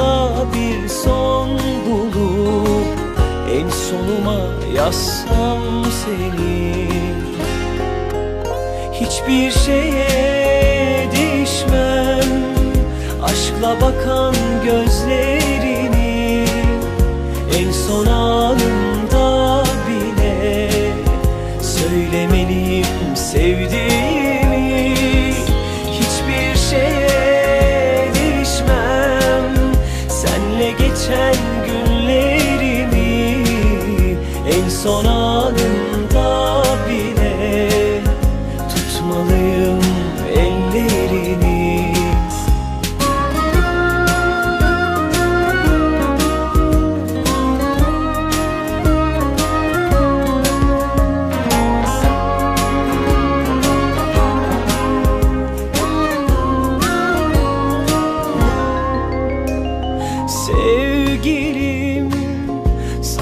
Mutlulukla bir son bulup En sonuma yazsam seni. Hiçbir şeye değişmem. Aşkla bakan gözlerini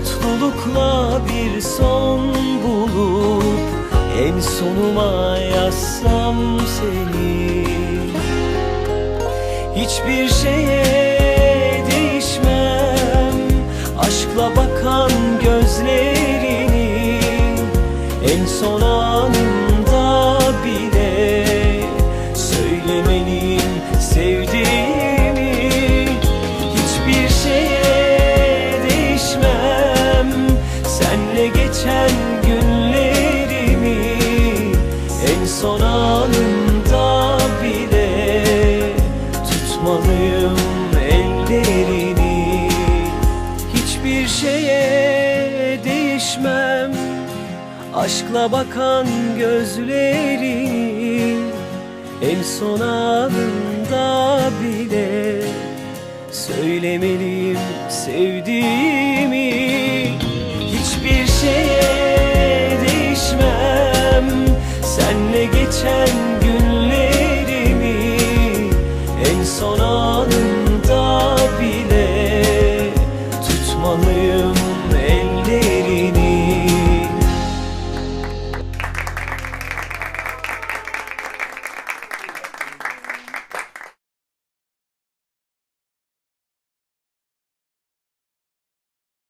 Mutlulukla bir son bulup En sonuma yazsam seni. Hiçbir şeye değişmem Aşkla bakan gözlerini En son anımda bile değişmem. Aşkla bakan gözlerini En son anında bile Söylemeliyim sevdiğimi